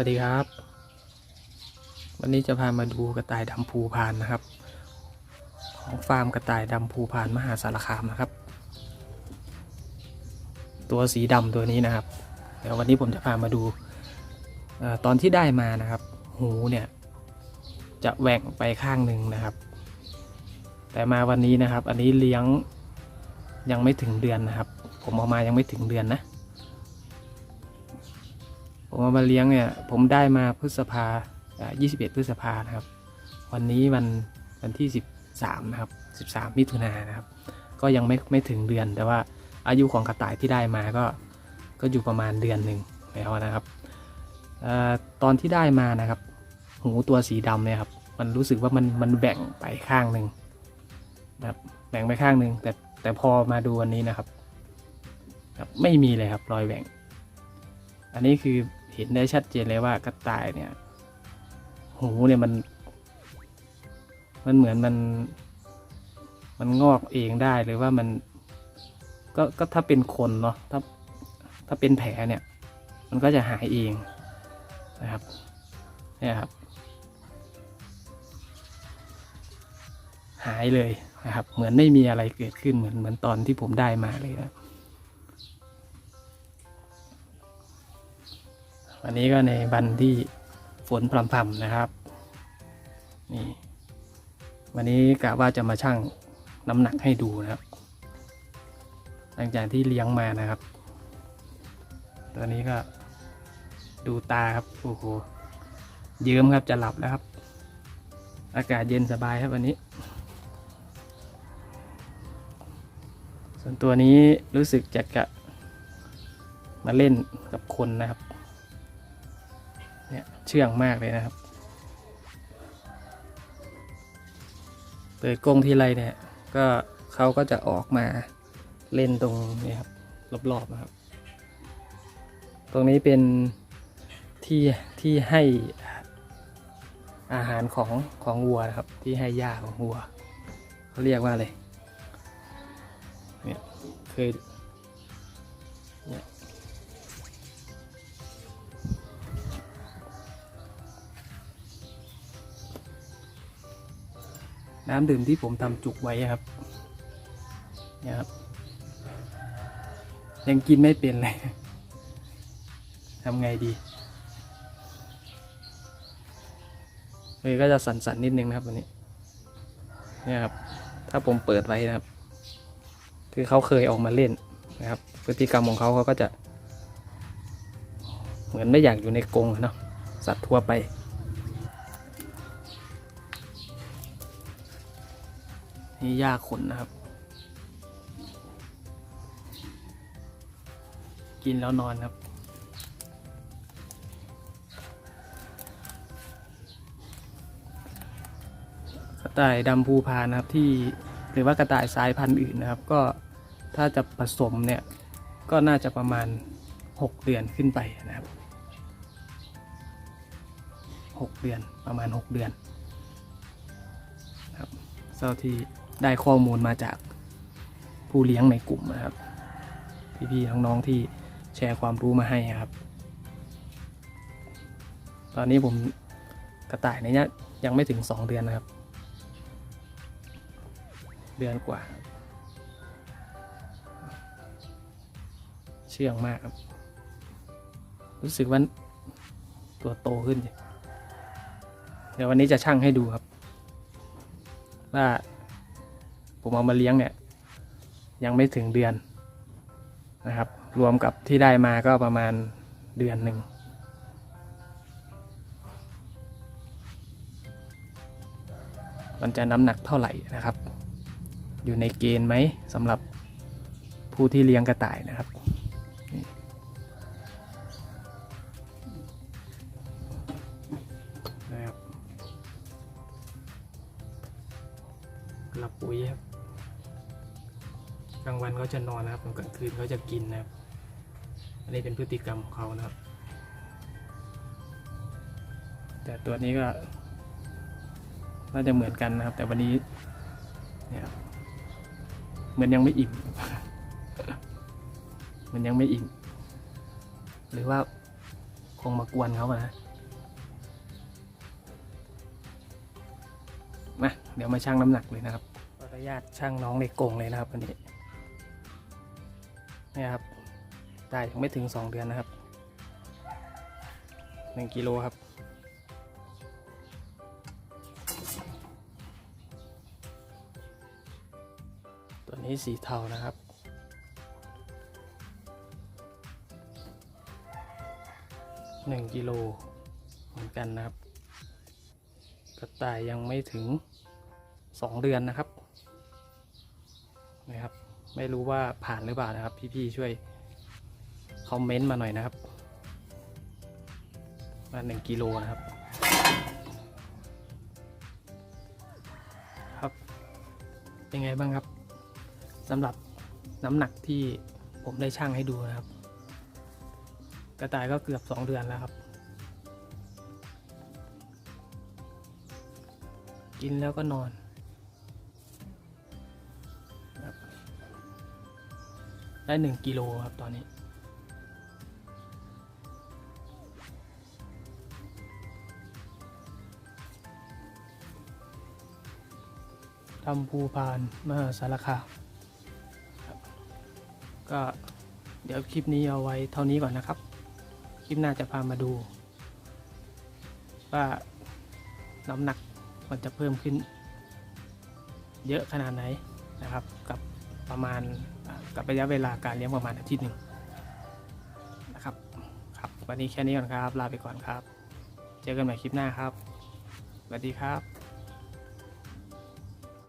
วัสดีครับ วันนี้จะพามาดูกระต่ายดำภูพานนะครับ ของฟาร์มกระต่ายดำภูพานมหาสารคามนะครับ ตัวสีดำตัวนี้นะครับ เดี๋ยววันนี้ผมจะพามาดูอตอนที่ได้มานะครับ หูเนี่ย จะแหว่งไปข้างหนึ่งนะครับ แต่มาวันนี้นะครับ อันนี้เลี้ยงยังไม่ถึงเดือนนะครับ ผมเอามายังไม่ถึงเดือนนะ ผมเอามาเลี้ยงเนี่ยผมได้มาพฤษภาอ่า21 พฤษภานะครับ วันนี้วันวันที่ 13 นะครับ 13 มิถุนายนนะครับ ก็ยังไม่ไม่ถึงเดือน แต่ว่าอายุของกระต่ายที่ได้มาก็ก็อยู่ประมาณเดือนหนึ่งแล้วนะครับออตอนที่ได้มานะครับ หูตัวสีดำเนี่ยครับ มันรู้สึกว่ามันมันแบ่งไปข้างหนึ่งนะครับแบ่งไปข้างหนึ่งแต่แต่พอมาดูวันนี้นะครับครับ ไม่มีเลยครับรอยแบ่ง อันนี้คือ เห็นได้ชัดเจนเลยว่ากระต่ายเนี่ยหูเนี่ยมัน มันเหมือนมัน มันงอกเองได้หรือว่ามัน ก็ก็ถ้าเป็นคนเนาะถ้าถ้าเป็นแผลเนี่ย มันก็จะหายเองนะครับเนี่ยครับ หายเลยนะครับ เหมือนไม่มีอะไรเกิดขึ้นเหมือนเหมือนตอนที่ผมได้มาเลยนะ วันนี้ก็ในวันที่ฝนพรำๆนะครับ นี่ วันนี้กะว่าจะมาชั่งน้ำหนักให้ดูนะครับ หลังจากที่เลี้ยงมานะครับ ตัวนี้ก็ดูตาครับโอ้โหเยิ้มครับจะหลับแล้วครับ อากาศเย็นสบายครับวันนี้ ส่วนตัวนี้รู้สึกจะกะมาเล่นกับคนนะครับ เนี่ยเชื่องมากเลยนะครับเปิดกรงทีไรเนี่ยก็เขาก็จะออกมาเล่นตรงนี้ครับรอบๆนะครับ ตรงนี้เป็นที่ที่ให้อาหารของของวัวนะครับ ที่ให้หญ้าของวัวเขาเรียกว่าอะไรเนี่ยเคยเนี่ย น้ำดื่มที่ผมทำจุกไว้ครับเนี่ยครับ ยังกินไม่เป็นเลยทำไงดีเลยก็จะสั่นๆนิดนึงนะครับวันนี้ เนี่ยครับ ถ้าผมเปิดไว้นะครับ คือเขาเคยออกมาเล่นนะครับ พฤติกรรมของเขาเขาก็จะ เหมือนไม่อยากอยู่ในกรงเนาะสัตว์ทั่วไป นี่หญ้าขนนะครับ กินแล้วนอนครับ กระต่ายดำภูพานนะครับที่หรือว่ากระต่ายสายพันธุ์อื่นนะครับ ก็ถ้าจะผสมเนี่ยก็น่าจะประมาณ 6 เดือนขึ้นไปนะครับ 6 เดือนประมาณ 6 เดือนครับเท่าที่ ได้ข้อมูลมาจากผู้เลี้ยงในกลุ่มนะครับ พี่ๆน้องๆที่แชร์ความรู้มาให้ครับ ตอนนี้ผมกระต่ายในเนี้ยยังไม่ถึง 2 เดือนนะครับ เดือนกว่า เชื่องมากครับ รู้สึกว่าตัวโตขึ้น เดี๋ยววันนี้จะชั่งให้ดูครับ ว่า ผมเอามาเลี้ยงเนี่ย ยังไม่ถึงเดือนนะครับ รวมกับที่ได้มาก็ประมาณเดือนหนึ่งมันจะน้ำหนักเท่าไหร่นะครับ อยู่ในเกณฑ์ไหมสำหรับผู้ที่เลี้ยงกระต่ายนะครับ นะครับหลับปุ๋ยครับ ลางวันเขาจะนอนนะครับกลางคืนเขาจะกินนะครับ อันนี้เป็นพฤติกรรมของเขานะครับ แต่ตัวนี้ก็น่าจะเหมือนกันนะครับ แต่วันนี้เนี่ยเหมือนยังไม่อิ่มมันยังไม่อิ่มหรือว่าคงมากวนเขาอะนะมาเดี๋ยวมาชั่งน้ำหนักเลยนะครับขออนุญาตชั่งน้องในกรงเลยนะครับวันนี้ เนี่ยครับ ได้ยังไม่ถึงสองเดือนนะครับหนึ่งกิโลครับ ตัวนี้สีเทานะครับหนึ่งกิโลเหมือนกันนะครับกระต่ายยังไม่ถึงสองเดือนนะครับนะครับ ไม่รู้ว่าผ่านหรือเปล่านะครับ พี่ๆช่วยคอมเมนต์มาหน่อยนะครับ มาหนึ่งกิโลนะครับ ครับ เป็นไงบ้างครับสำหรับน้ำหนักที่ผมได้ชั่งให้ดูนะครับ กระต่ายก็เกือบสองเดือนแล้วครับ กินแล้วก็นอน ได้หนึ่งกิโลครับตอนนี้ ทำภูพานมหาสารคามก็เดี๋ยวคลิปนี้เอาไว้เท่านี้ก่อนนะครับ คลิปหน้าจะพามาดู ว่าน้ำหนักมันจะเพิ่มขึ้น เยอะขนาดไหนนะครับ กับประมาณา กับระยะเวลาการเลี้ยงประมาณอาทิตย์หนึ่งนะครับครับวันนี้แค่นี้ก่อนครับ ลาไปก่อนครับ เจอกันใหม่คลิปหน้าครับสวัสดีครับ